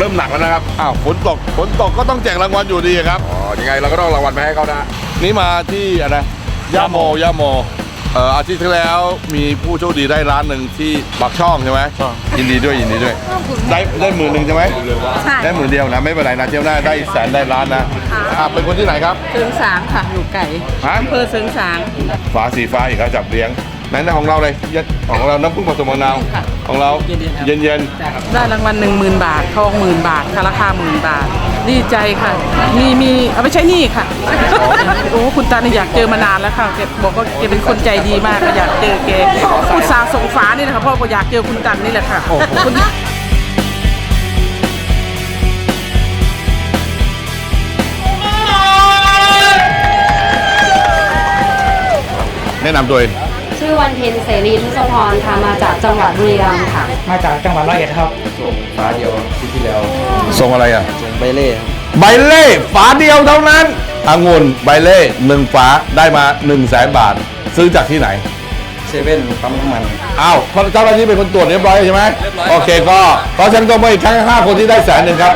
ตันฝนตกเริ่มหนักแล้วนะครับ อ้าวฝนตกฝนตกก็ต้องแจกรางวัลอยู่ดีครับ อ๋อ ยังไงเราก็ต้องเอารางวัลไปให้เขานะ นี่มาที่อะไรย่าโมย่าโมเอ่ออาทิตย์ที่แล้วมีผู้โชคดีได้ร้านหนึ่งที่ปากช่องใช่ไหมยินดีด้วยยินดีด้วย ได้ได้หมื่นหนึ่งใช่ไหมใช่ได้หมื่นเดียวนะไม่เป็นไรนะเที่ยวหน้าได้แสนได้ล้านนะอ่าเป็นคนที่ไหนครับเซิงสางค่ะอยู่ไก่ฮะอำเภอเซิงสางฟ้าสีฟ้าอีกแล้วจับเลี้ยง ไหนๆของเราเลยเย็นของเราน้ำผึ้งผสมมะนาวค่ะ ของเราเย็นๆครับเย็นเย็นได้รางวัลหนึ่งหมื่นบาท ทองหมื่นบาทค่ะราคาหมื่นบาท ดีใจค่ะ มีมีเอาไปใช้หนี้ค่ะ โอ้คุณตาเนี่ยอยากเจอมานานแล้วค่ะแกบอกว่าแกเป็นคนใจดีมากก็อยากเจอแกอุตส่าห์ส่งฟ้านี่นะคะเพราะว่าอยากเจอคุณตันนี่แหละค่ะคุณแนะนำตัวเอง ชื่อวันเพ็ญเสรีทศพรค่ะมาจากจังหวัดบุรีรัมย์ค่ะ มาจากจังหวัดร้อยเอ็ดครับ ส่งอะไรอะใบเล่ครับใบเล่ฝาเดียวเท่านั้นองุ่นใบเล่หนึ่งฝาได้มา1นึ่งแสนบาท ซื้อจากที่ไหนเซเว่นปั๊มน้ำมันอ้าวเพราะเจ้าหน้าที่เป็นคนตรวจเรียบร้อยใช่ไหมโอเคก็ขอเชิญตัวมาอีกครั้งห้าคนที่ได้แสนหนึ่งครับ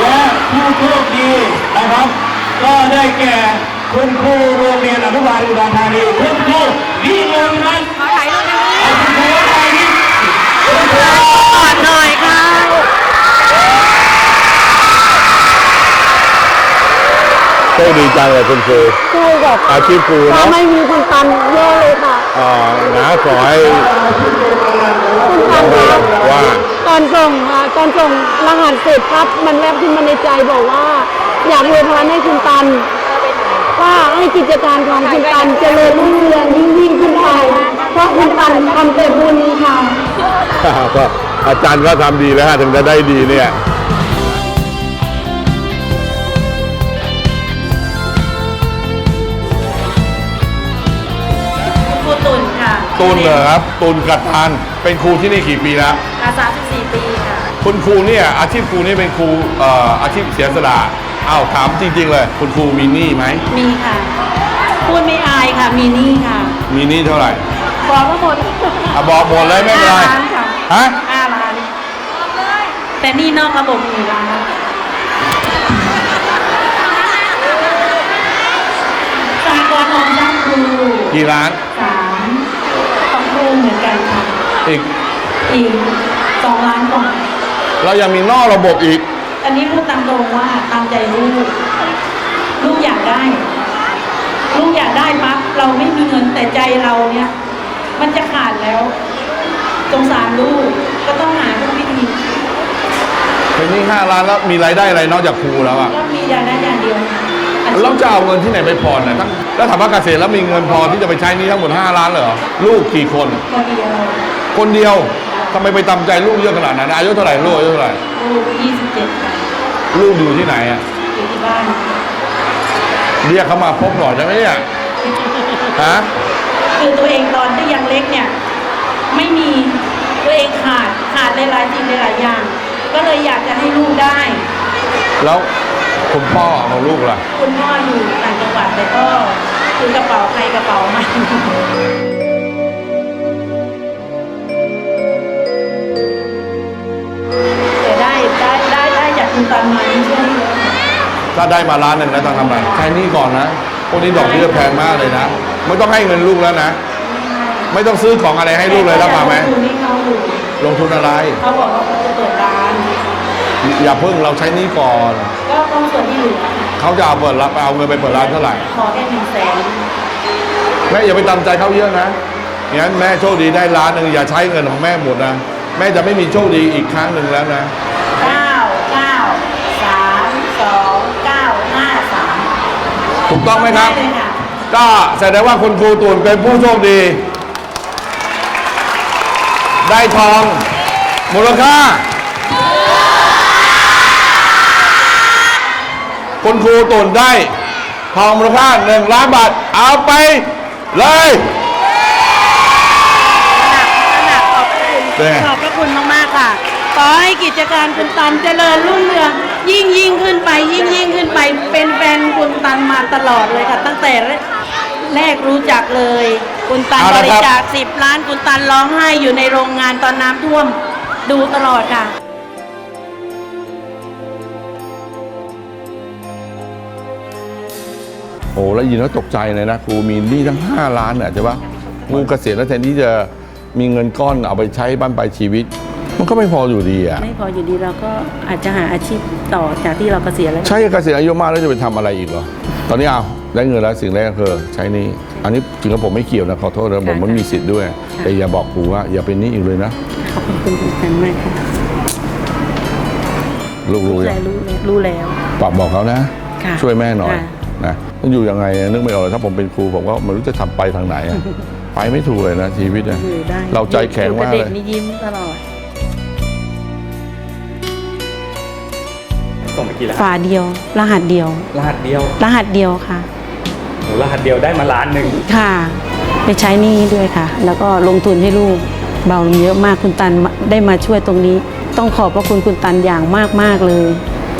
และผู้โชคดีนะครับ ก็ได้แก่คุณครูโรงเรียนอนุบาลอุดรธานีคุณครูวิมลรัตน์ขอถ่ายรูปคุณครูถ่ายรูปคุณครูหน่อยค่ะโชคดีจังเลยคุณครู ครูแบบอาชีพครูถ้าเนาะไม่มีคุณตันแย่เลยค่ะ อ่านะขอให้คุณตันคะว่า ตอนส่งอ่าตอนส่งรหัสเสร็จครับ มันแวบขึ้นมาในใจบอกว่า อยากอวยพรให้คุณตัน ว่าให้กิจการของคุณตันเจริญรุ่งเรืองยิ่งยิ่งขึ้นไปเพราะคุณตันทำแต่บุญค่ะ ก็อาจารย์ก็ทำดีแล้วฮะถึงจะได้ดีเนี่ย ตูนเหรอครับตูนกัดทานเป็นครูที่นี่กี่ปีแล้วอาสา14 ปีค่ะ คุณครูเนี่ยอาชีพครูนี่เป็นครูเอ่ออาชีพเสียสละอ้าวถามจริง ๆ เลย คุณครูมีหนี้ไหมมีค่ะ พูดไม่อายค่ะ มีหนี่ค่ะ มีหนี้เท่าไหร่บอกว่าหมดอะบอกหมดเลยไม่เป็นไรห้าล้านค่ะฮะห้าล้านแต่หนี่นอกระบบหนึ่งล้านสหกรณ์ของจ้างครูกี่ล้านสามของครูเหมือนกันค่ะ อีกอีกสองล้านกว่าเรายังมีนอกระบบอีก อันนี้พูดตามตรงว่าตามใจลูก ลูกอยากได้ ลูกอยากได้ปั๊บเราไม่มีเงินแต่ใจเราเนี่ย มันจะขาดแล้วสงสารลูกก็ต้องหาทุกวิธีเป็นหนี้ห้าล้านแล้วมีรายได้อะไรนอกจากครูแล้วอะก็มีรายได้อย่างเดียวอาชีพเราจะเอาเงินที่ไหนไปผ่อนนะทั้งแล้วถามว่าเกษตรแล้วมีเงินพอที่จะไปใช้หนี้ทั้งหมด5ล้านเลยเหรอลูกกี่คนคนเดียว คนเดียวทำไมไปตำใจลูกเยอะขนาดนั้นอายุเท่าไหร่ลูกอายุเท่าไหร่ลูกยี่สิบเจ็ดค่ะลูกอยู่ที่ไหนอะอยู่ที่บ้านเรียกเขามาพบหน่อยได้ไหมเนี่ยฮะคือตัวเองตอนที่ยังเล็กเนี่ย ไม่มีตัวเองขาดขาดหลายๆสิ่งหลายๆอย่าง ก็เลยอยากจะให้ลูกได้ แล้วคุณพ่อของลูกล่ะ คุณพ่ออยู่ต่างจังหวัดแต่ก็คือกระเป๋าใครกระเป๋ามัน ตันมานี่ช่วยเยอะถ้าได้มาล้านหนึ่งแล้วต้องทำอะไรใช้หนี่ก่อนนะพวกนี้ดอกเบี้ยแพงมากเลยนะ ไม่ต้องให้เงินลูกแล้วนะ ไม่ต้องซื้อของอะไรให้ลูกเลยรับมาไหมคุณนี่เขาอยู่ลงทุนอะไร เขาบอกว่าเขาจะเปิดร้าน อย่าเพิ่งเราใช้หนี่ก่อน ก็ต้องส่วนที่เหลือเขาจะเอาเปิดร้านไปเอาเงินไปเปิดร้านเท่าไหร่ ขอแค่หนึ่งแสนแม่อย่าไปตามใจเขาเยอะนะงั้นแม่โชคดีได้ล้านหนึ่งอย่าใช้เงินของแม่หมดนะ แม่จะไม่มีโชคดีอีกครั้งหนึ่งแล้วนะ ต้องไหมครับด้เลยค่ะก็แสดงว่าคุณครูตูนเป็นผู้โชคดี ได้ทอง มูลค่า คุณครูตูนได้ ทองมูลค่าหนึ่งล้านบาท เอาไปเลยขอบพระคุณมาก ๆ ค่ะ ขอให้กิจการคุณตันเจริญรุ่งเรือง ยิ่งยิ่งขึ้นไปยิ่งยิ่งขึ้นไป เป็นแฟนคุณตันมาตลอดเลยค่ะ ตั้งแต่แรกรู้จักเลย คุณตันเอาบละครับริจาคสิบล้านคุณตันร้องไห้อยู่ในโรงงานตอนน้ำท่วมดูตลอดค่ะ โอ้แล้วยินแล้วตกใจเลยนะครูมีหนี้ทั้ง 5 ล้านเนี่ยใช่ปะงูเกษียณแล้วแทนที่จะมีเงินก้อนเอาไปใช้บ้านปลายชีวิต มันก็ไม่พออยู่ดีอะ ไม่พออยู่ดีเราก็อาจจะหาอาชีพต่อจากที่เราเกษียณแล้วใช้เกษียณอายุมากแล้วจะไปทำอะไรอีกเหรอ ตอนนี้เอาได้เงินแล้วสิ่งแรกก็คือใช้หนี้ อันนี้จริงๆแล้วผมไม่เกี่ยวนะขอโทษนะผมไม่มีสิทธิ์ด้วย แต่อย่าบอกครูว่าอย่าเป็นหนี้อีกเลยนะ ขอบคุณคุณตันมากค่ะลูกรู้ใจยังรู้แล้วรู้แล้วฝากบอกเขานะค่ะช่วยแม่หน่อยค่ะนะมันอยู่ยังไงนึกไม่ออกเลยถ้าผมเป็นครูผมก็ไม่รู้จะทำไปทางไหนอะไปไม่ถูกเลยนะชีวิตอะอยู่ได้เราใจแข็งมากอยู่บเลเด็ยกนี่ยิ้มตลอด ส่งไปกี่รหัสฝาเดียว รหัสเดียว รหัสเดียวรหัสเดียวค่ะ โหรหัสเดียวได้มาล้านหนึ่งค่ะ ไปใช้หนี้ด้วยค่ะ แล้วก็ลงทุนให้ลูกเบาลงเยอะมากคุณตันได้มาช่วยตรงนี้ ต้องขอบพระคุณคุณตันอย่างมากมากๆเลย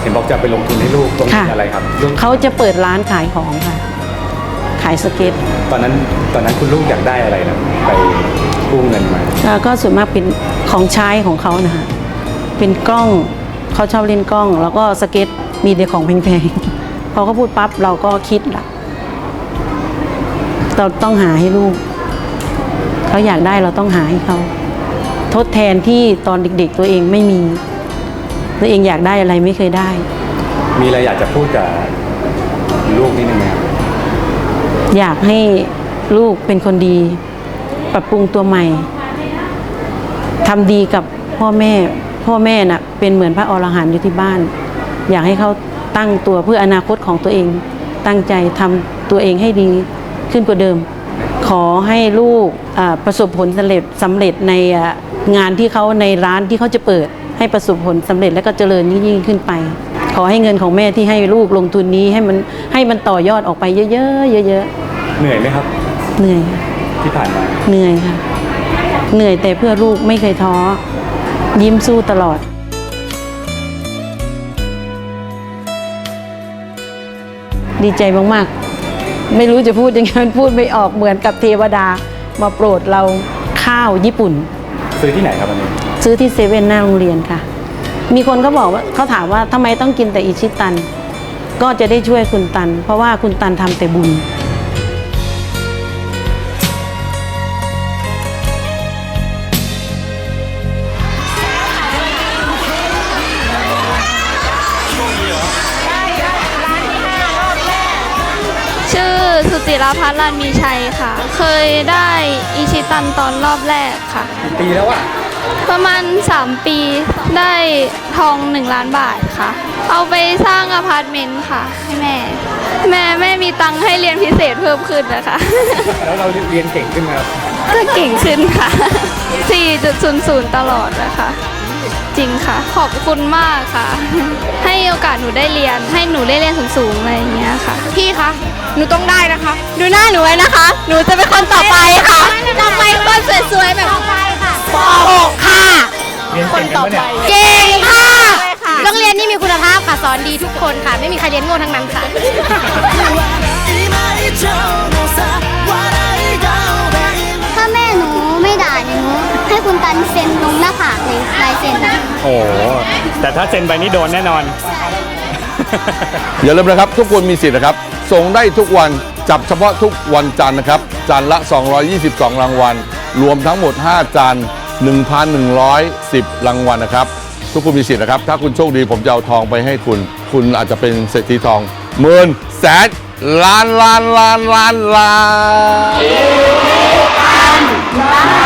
เห็นบอกจะไปลงทุนให้ลูกลงทุค่ะนอะไรครับลูกเขาจะเปิดร้านขายของค่ะ ขายสเก็ตตอนนั้นตอนนั้นคุณลูกอยากได้อะไรนะไปกู้เงินมา แล้วก็ส่วนมากเป็นของใช้ของเขานะคะเป็นกล้อง เขาชอบเล่นกล้อง แล้วก็สเก็ตมีแต่ของแพงๆพอเขาพูดปั๊บเราก็คิดละเราต้องหาให้ลูก เขาอยากได้เราต้องหาให้เขา ทดแทนที่ตอนเด็กๆตัวเองไม่มี ตัวเองอยากได้อะไรไม่เคยได้ มีอะไรอยากจะพูดกับลูกนิดนึงไหมครับอยากให้ลูกเป็นคนดี ปรับปรุงตัวใหม่ทำดีกับพ่อแม่ พ่อแม่น่ะเป็นเหมือนพระอรหันต์อยู่ที่บ้าน อยากให้เขาตั้งตัวเพื่ออนาคตของตัวเอง ตั้งใจทำตัวเองให้ดีขึ้นกว่าเดิม ขอให้ลูกอ่าประสบผลสำเร็จสำเร็จในอ่างานที่เขาในร้านที่เขาจะเปิด ให้ประสบผลสำเร็จและก็เจริญยิ่งๆขึ้นไป ขอให้เงินของแม่ที่ให้ลูกลงทุนนี้ให้มันให้มันต่อยอดออกไปเยอะๆเยอะเหนื่อยไหมครับๆเหนื่อยค่ะที่ผ่านมาเหนื่อยค่ะเหนื่อยแต่เพื่อลูกไม่เคยท้อ ยิ้มสู้ตลอดดีใจมาก ๆ ไม่รู้จะพูดยังไงมันพูดไม่ออกเหมือนกับเทวดา มาโปรดเราข้าวญี่ปุ่น ซื้อที่ไหนครับอันนี้ ซื้อที่เซเว่นหน้าโรงเรียนค่ะ มีคนเขาบอกว่าเขาถามว่าทำไมต้องกินแต่อิชิตัน ก็จะได้ช่วยคุณตัน เพราะว่าคุณตันทำแต่บุญ สุติรพัฒน์ลานมีชัยค่ะ เคยได้อิชิตันตอนรอบแรกค่ะ กี่ปีแล้วอะประมาณ 3 ปีได้ทอง 1 ล้านบาทค่ะ เอาไปสร้างอพาร์ตเมนต์ค่ะ ให้แม่ แม่แม่มีตังค์ให้เรียนพิเศษเพิ่มขึ้นนะคะ แล้วเราเรียนเก่งขึ้นไหมครับ ก็เก่งขึ้นค่ะ 4.00 ตลอดนะคะ จริงค่ะ ขอบคุณมากค่ะ ให้โอกาสหนูได้เรียน ให้หนูได้เรียนสูงๆอะไรอย่างเงี้ยค่ะ พี่คะ หนูต้องได้นะคะ ดูหน้าหนูไว้นะคะ หนูจะเป็นคนต่อไปค่ะต่อไปคนสวยๆแบบป .6 ค่ะ เรียนเก่งกันปะเนี่ยเก่งค่ะ โรงเรียนนี่มีคุณภาพค่ะ สอนดีทุกคนค่ะ ไม่มีใครเรียนโง่ทั้งนั้นค่ะถ้า ลยลายเซ็นนะโอ้โหแต่ถ้าเซ็นไปนี่โดนแน่นอน อย่าลืมนะครับ ทุกคนมีสิทธิ์นะครับ ส่งได้ทุกวันจับเฉพาะทุกวันจันทร์นะครับจานละ 222 รางวัล รวมทั้งหมด 5 จาน 1,110 รางวัลนะครับ ทุกคนมีสิทธิ์นะครับ ถ้าคุณโชคดีผมจะเอาทองไปให้คุณ คุณอาจจะเป็นเศรษฐีทองหมื่นแสนล้านล้านล้านล้านล้านแสน